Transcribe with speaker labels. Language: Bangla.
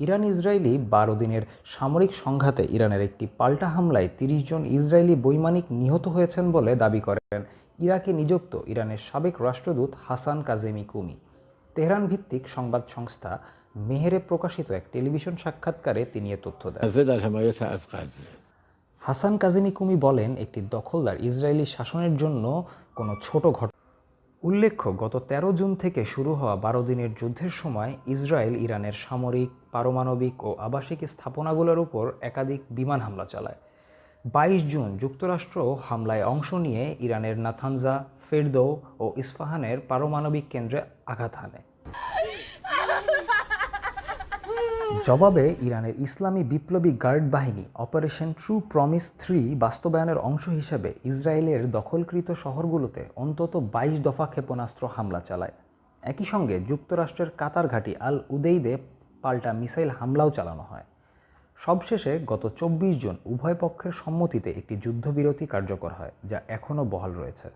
Speaker 1: ইরান ইসরায়েলি বারো দিনের সামরিক সংঘাতে ইরানের একটি পাল্টা হামলায় তিরিশ জন ইসরায়েলি বৈমানিক নিহত হয়েছেন বলে দাবি করেন ইরাকে নিযুক্ত ইরানের সাবেক রাষ্ট্রদূত হাসান কাজেমি কুমি। তেহরান ভিত্তিক সংবাদ সংস্থা মেহেরে প্রকাশিত এক টেলিভিশন সাক্ষাৎকারে তিনি এ তথ্য দেন। হাসান কাজেমি কুমি বলেন একটি দখলদার ইসরায়েলি শাসনের জন্য কোনো ছোট ঘটনা উল্লেখ্য, গত ১৩ জুন থেকে শুরু হওয়া বারো দিনের যুদ্ধের সময় ইসরায়েল ইরানের সামরিক, পারমাণবিক ও আবাসিক স্থাপনাগুলোর উপর একাধিক বিমান হামলা চালায়। বাইশ জুন যুক্তরাষ্ট্র হামলায় অংশ নিয়ে ইরানের নাথানজা ফেরদৌ ও ইস্পাহানের পারমাণবিক কেন্দ্রে আঘাত হানে। জবাবে ইরানের ইসলামী বিপ্লবী গার্ড বাহিনী অপারেশন ট্রু প্রমিস থ্রি বাস্তবায়নের অংশ হিসেবে ইসরায়েলের দখলকৃত শহরগুলোতে অন্তত বাইশ দফা ক্ষেপণাস্ত্র হামলা চালায়। একই সঙ্গে যুক্তরাষ্ট্রের কাতার ঘাঁটি আল উদেইদে পাল্টা মিসাইল হামলাও চালানো হয়। সবশেষে গত চব্বিশ জন উভয় পক্ষের সম্মতিতে একটি যুদ্ধবিরতি কার্যকর হয়, যা এখনও বহাল রয়েছে।